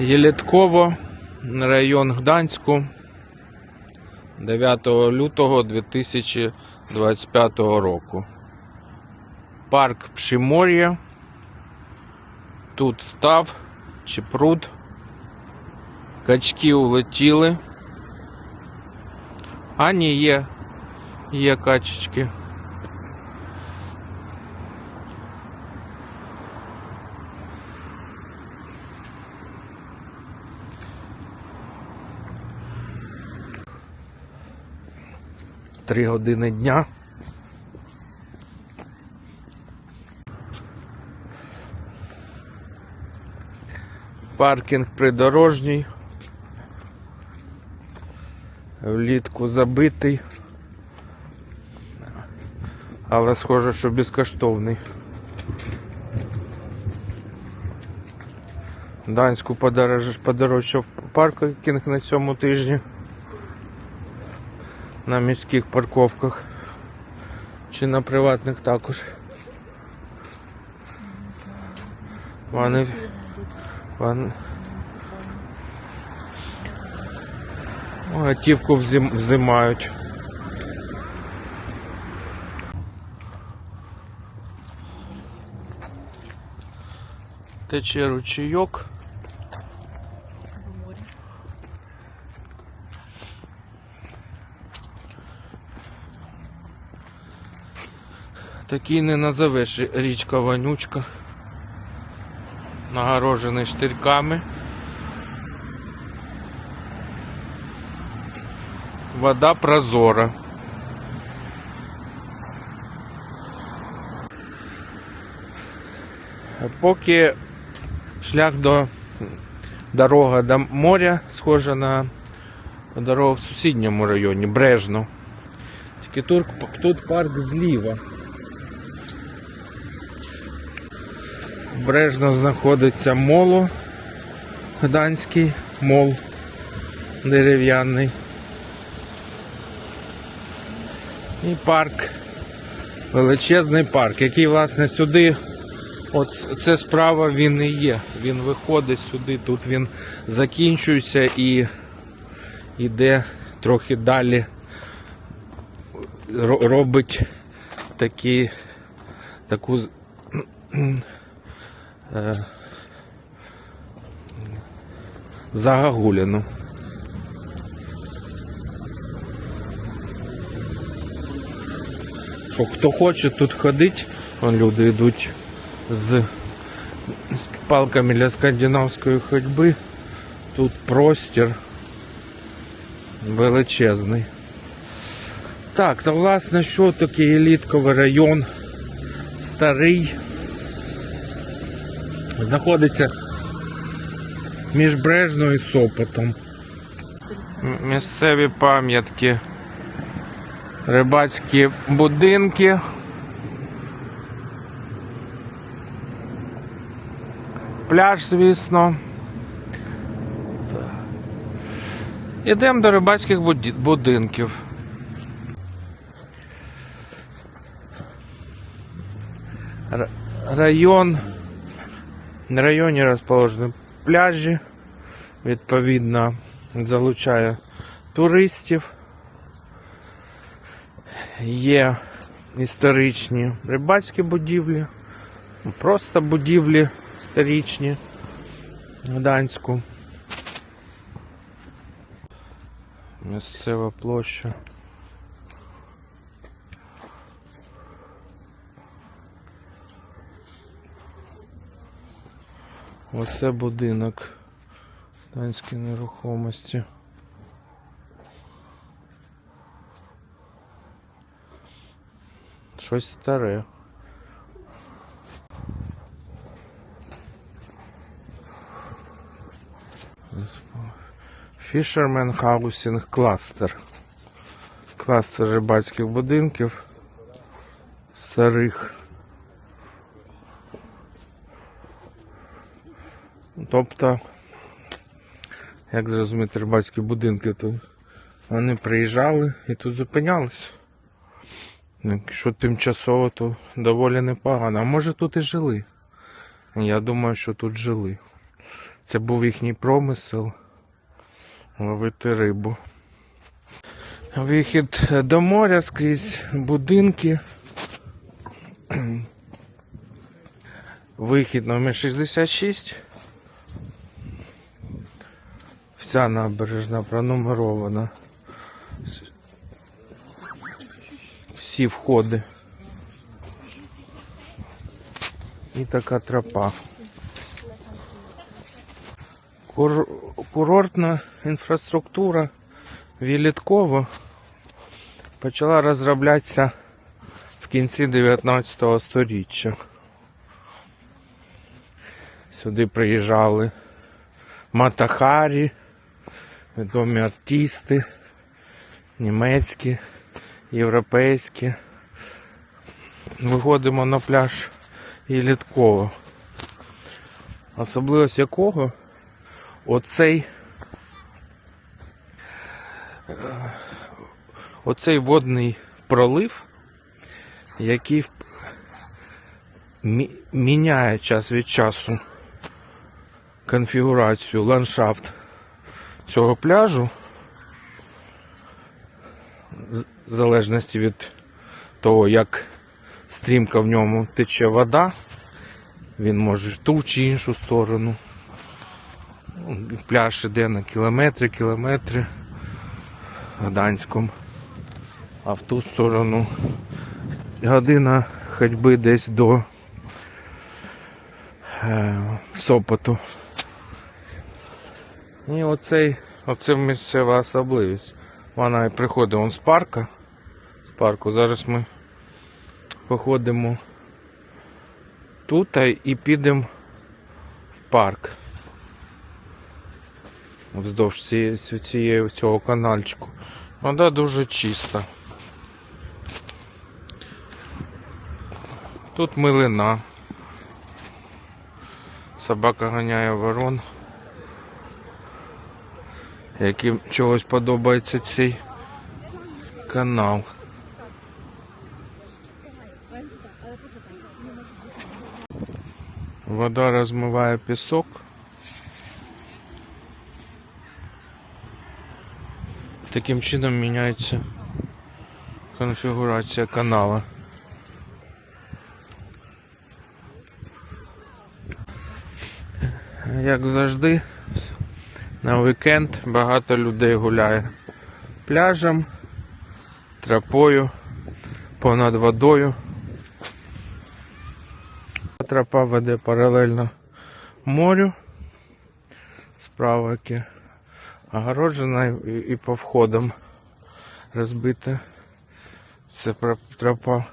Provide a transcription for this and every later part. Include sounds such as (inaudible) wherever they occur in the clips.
Єлітково, район Гданську, 9 лютого 2025 року. Парк Пшимор'я. Тут став чи пруд. Качки улетіли. А ні, є. Є качечки. Три години дня. Паркінг придорожній. Влітку забитий. Але схоже, що безкоштовний. Данську подорож... подорожчав паркінг на цьому тижні. На міських парковках. Чи на приватних також. Вони. О, Готівку взим... взимають. Тече ручейок. Такий не назовеш річка вонючка. Нагорожений штирками. Вода прозора. Поки шлях до дорога до моря схожа на дорогу в сусідньому районі, Брежно. Тільки тут парк зліва. Брежно знаходиться моло Гданський мол дерев'яний. І парк. Величезний парк, який, власне, сюди, от це справа він і є. Він виходить сюди, тут він закінчується і йде трохи далі. Робить такі, таку е, загагуліну. Що хто хоче тут ходить, вон люди йдуть з палками для скандинавської ходьби. Тут простір величезний. Так, то власне, що таке елітковий район старий. Знаходиться між Брежною і Сопотом. Місцеві пам'ятки. Рибацькі будинки. Пляж, звісно. Ідемо до рибацьких будинків. Район. На районі розположені пляжі. Відповідно, залучає туристів. Є історичні рибацькі будівлі, просто будівлі історичні в Гданську. Місцева площа. Оце будинок Гданської нерухомості. Щось старе. Fisherman Housing Cluster. Кластер рибацьких будинків старих. Тобто, як зрозуміти рибацькі будинки, то вони приїжджали і тут зупинялись. Якщо тимчасово, то доволі непогано. А може тут і жили. Я думаю, що тут жили. Це був їхній промисел ловити рибу. Вихід до моря скрізь будинки. Вихід номер 66. Вся набережна пронумерована. Всі входи. І така тропа. Кур... Курортна інфраструктура Вілітково почала розроблятися в кінці 19 століття. Сюди приїжджали Матахарі, відомі артисти, німецькі, європейські. Виходимо на пляж Ілітково. Особливість якого оцей е, оцей водний пролив, який міняє час від часу конфігурацію, ландшафт цього пляжу, в залежності від того, як стрімко в ньому тече вода, він може в ту чи іншу сторону. Ну, Пляж іде на кілометри, кілометри Гданськом, а в ту сторону година ходьби десь до е, Сопоту. І оцей, оце місцева особливість. Вона приходить он з парка. З парку. Зараз ми походимо тут і підемо в парк. Вздовж цієї, цієї цього канальчику. Вода дуже чиста. Тут милина. Собака ганяє ворон. Яким чогось подобається цей канал. Вода розмиває пісок. Таким чином міняється конфігурація канала. Як завжди, на вікенд багато людей гуляє пляжем, тропою, понад водою. Тропа веде паралельно морю, справа яке огороджена і, по входам розбита. Це тропа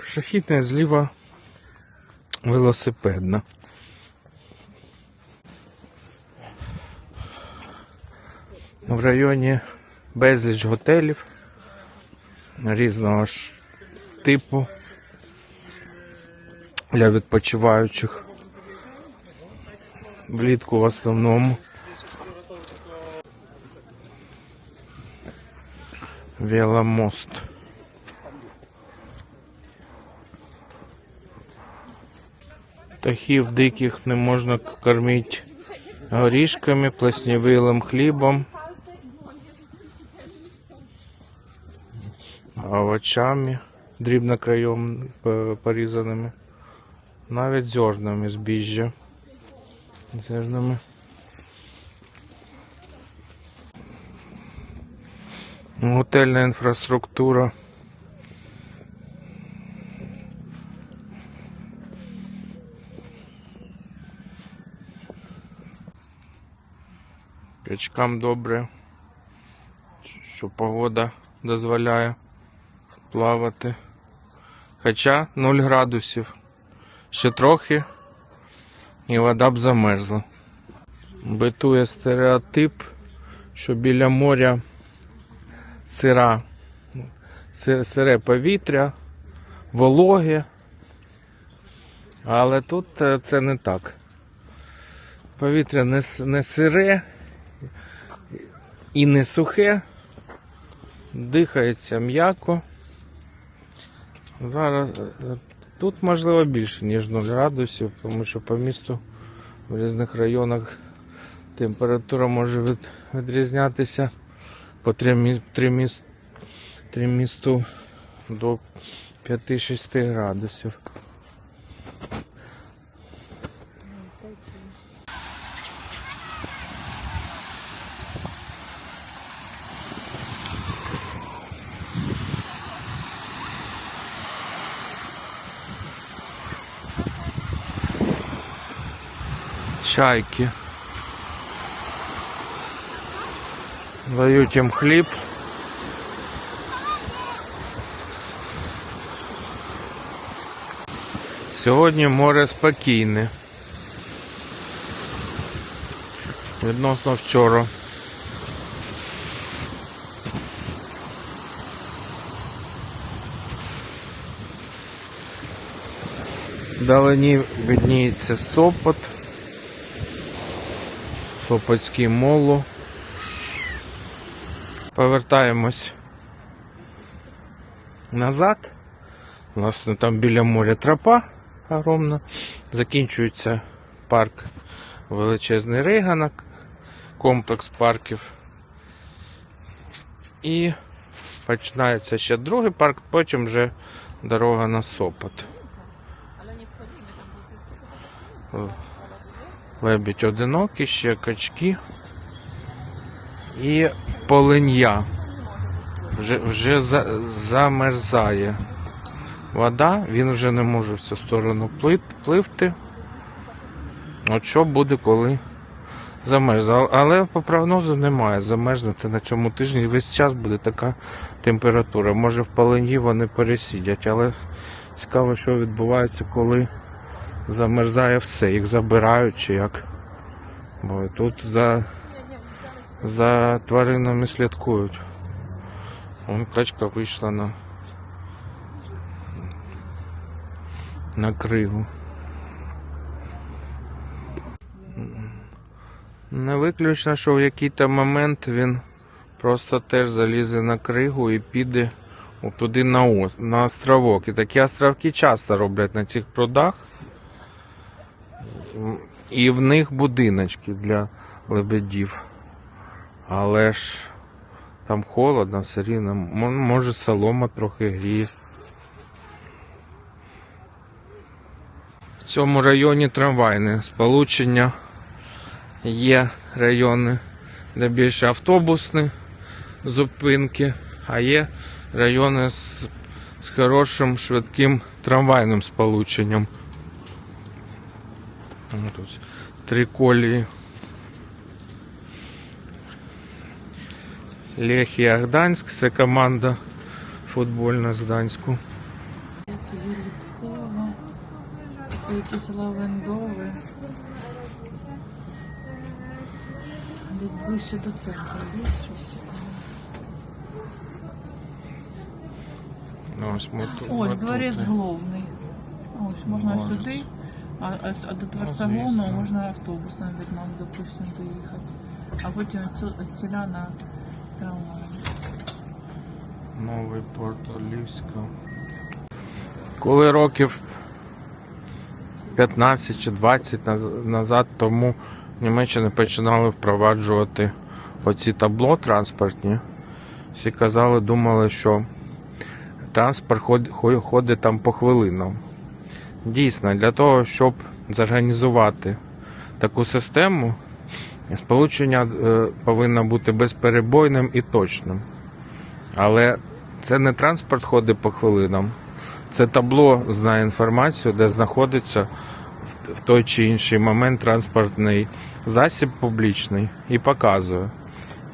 пішохідна, зліва велосипедна. В районі безліч готелів різного ж типу для відпочиваючих. Влітку в основному. Веломост. Птахів диких не можна кормити горішками, плесневилим хлібом, овочами, дрібнокрайом е, порізаними, навіть зернами збіжжя. Зернами. Готельна інфраструктура. Качкам добре, що погода дозволяє плавати. Хоча 0 градусів. Ще трохи і вода б замерзла. Битує стереотип, що біля моря сира, сире повітря, вологе. Але тут е, це не так. Повітря не, не сире і не сухе, дихається м'яко. Зараз е, тут можливо більше, ніж 0 градусів, тому що по місту В різних районах температура може від, відрізнятися по 3, 3, 3 місту до 5-6 градусів. Чайки. Дають їм хліб. Сьогодні море спокійне. Відносно вчора. Вдалині видніється Сопот. Сопотський моло. Повертаємось назад. Власне, там біля моря тропа огромна. Закінчується парк величезний Рейганок, комплекс парків. І починається ще другий парк, потім вже дорога на Сопот. Лебідь одинокий, ще качки і полин'я. Вже, вже за, замерзає вода, він вже не може в цю сторону пливти. От що буде, коли замерзне. Але по прогнозу немає замерзнути на цьому тижні. Весь час буде така температура. Може в полині вони пересидять, але цікаво, що відбувається, коли замерзає все, їх забирають чи як. Бо тут за, за тваринами слідкують. Вон качка вийшла на, на кригу. Не виключно, що в який-то момент він просто теж залізе на кригу і піде туди на, на островок. І такі островки часто роблять на цих прудах. І в них будиночки для лебедів. Але ж там холодно, все рівно. Може солома трохи гріє. В цьому районі трамвайне сполучення. Є райони, де більше автобусні зупинки, а є райони з, з хорошим швидким трамвайним сполученням. Тут три колії. Лехія Гданськ, це команда футбольна з Гданську. Це якісь лавендове. Десь ближче до центру є щось. Ось, ми тут- Ось, ми дворець. Головний. Ось, можна Дворець. сюди, а, а, а до звісно. Можна автобусом від нас, допустим, доїхати. А потім від ціля на трамваї. Новий порт Олівська. Коли років 15 чи 20 наз- назад тому в Німеччині починали впроваджувати оці табло транспортні, всі казали, думали, що транспорт ход- хо- ходить там по хвилинам. Дійсно, для того, щоб зорганізувати таку систему, сполучення е, повинно бути безперебойним і точним. Але це не транспорт ходить по хвилинам. Це табло знає інформацію, де знаходиться в- той чи інший момент транспортний засіб публічний і показує.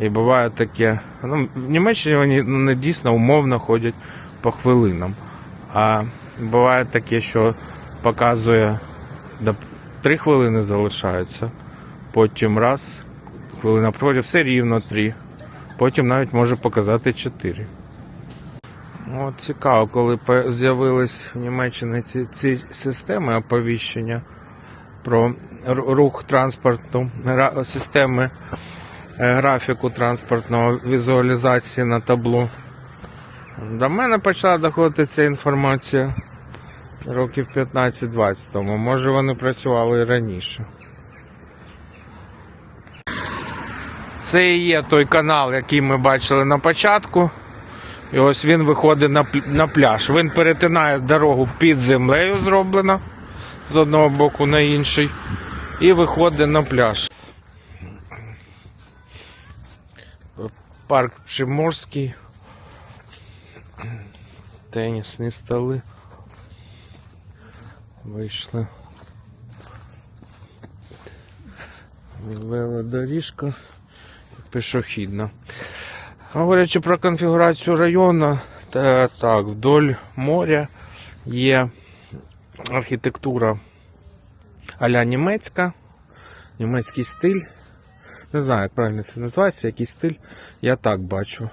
І буває таке. Ну, в Німеччині вони ну, не дійсно умовно ходять по хвилинам. А буває таке, що показує до 3 хвилини залишається, потім раз, хвилина проходить, все рівно 3. Потім навіть може показати 4. От цікаво, коли з'явились в Німеччині ці, ці системи оповіщення про рух транспорту, системи е, графіку транспортного візуалізації на табло. До мене почала доходити ця інформація років 15-20 тому. Може вони працювали і раніше. Це і є той канал, який ми бачили на початку. І ось він виходить на, на пляж. Він перетинає дорогу під землею зроблено з одного боку на інший. І виходить на пляж. Парк Приморський. Тенісні столи. Вийшли. Велодоріжка пішохідна. Говорячи про конфігурацію району, та, так, вдоль моря є архітектура аля німецька, німецький стиль. Не знаю, як правильно це називається, який стиль, я так бачу.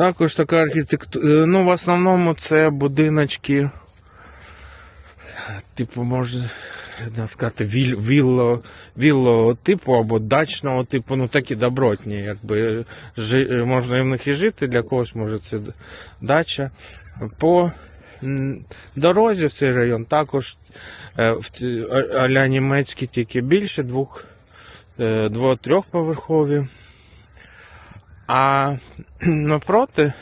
Також така архітектура. Ну, в основному це будиночки, типу, можна сказати, віл, вілло, віллового типу або дачного типу, ну такі добротні, якби жи, можна в них і жити, для когось може це дача. По дорозі в цей район також е, аля німецькі, тільки більше, двох, е, дво-трьохповерхові. А (clears throat) напроти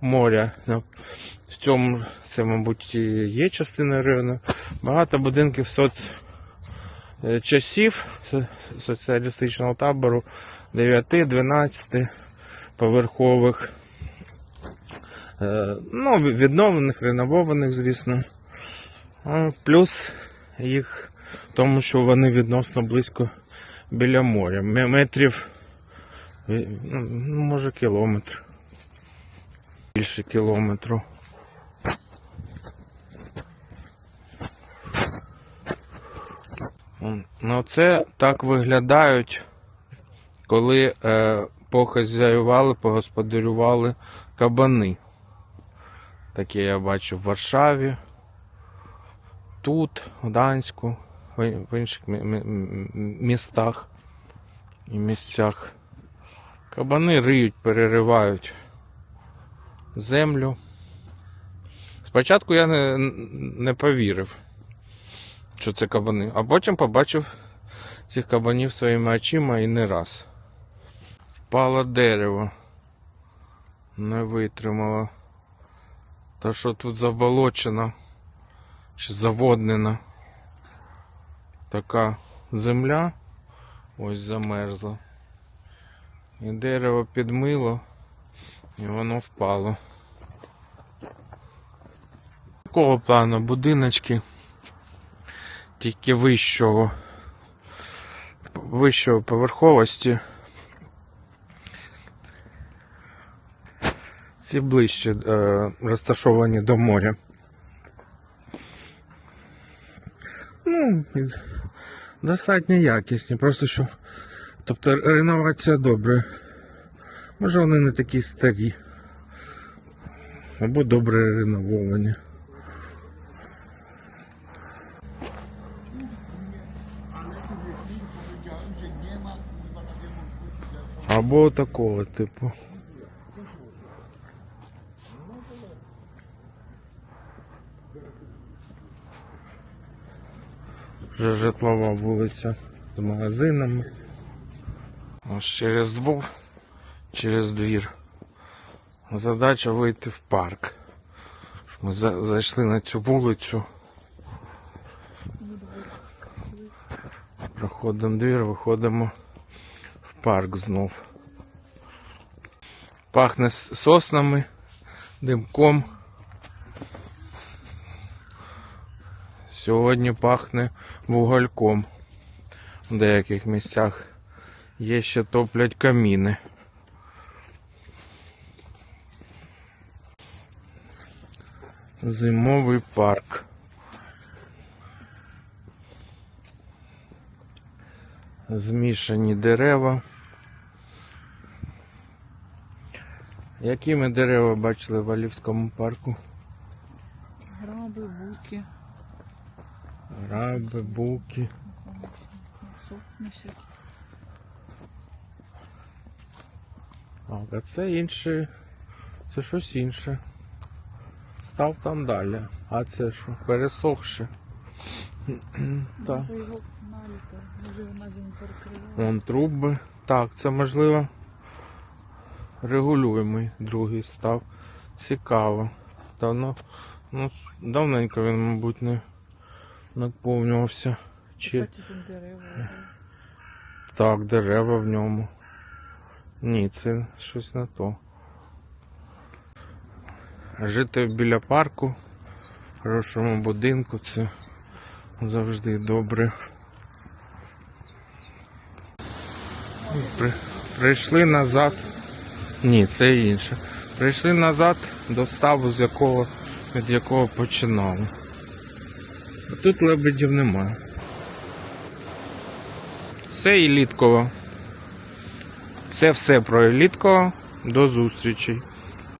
моря, в цьому, це, мабуть, є частина району, багато будинків соц е, часів соціалістичного табору 9-12 поверхових. Е, Ну, відновлених, реновованих, звісно. Плюс їх в тому, що вони відносно близько біля моря. Метрів Ну, може кілометр. Більше кілометру. Ну, це так виглядають, коли е, похазяювали, погосподарювали кабани. Таке я бачив в Варшаві, тут, в Данську, в інших містах і місцях. Кабани риють, переривають землю. Спочатку я не, не повірив, що це кабани, а потім побачив цих кабанів своїми очима і не раз. Впало дерево. Не витримало. Та що тут заболочено чи заводнена така земля ось замерзла. І дерево підмило, і воно впало. Такого плану будиночки, тільки вищого, вищої поверховості. Ці ближче е, розташовані до моря. Ну, достатньо якісні, просто що Тобто реновація добре. Може вони не такі старі. Або добре ренововані. Або такого типу. Вже житлова вулиця з магазинами. Ось через двор, через двір. Задача вийти в парк. Ми за- зайшли на цю вулицю. Проходимо двір, виходимо в парк знов. Пахне соснами, димком. Сьогодні пахне вугольком в деяких місцях. Є ще топлять каміни. Зимовий парк. Змішані дерева. Які ми дерева бачили в Олівському парку? Граби, буки, Раби, буки. сосни А, а це інше. Це щось інше. став там далі. А це що, пересохше. (clears throat) Так. Може його наліто, може перекриває. Вон труби. Так, це можливо регулюємий другий став. Цікаво. Давно, ну, давненько він, мабуть, не наповнювався. Чи дерева. так, дерева в ньому. Ні, це щось не то. Жити біля парку, в хорошому будинку, це завжди добре. При, прийшли назад. Ні, це інше. Прийшли назад до ставу, з якого, від якого починали. А тут лебедів немає. Це Елітково. Це все про літко До зустрічі.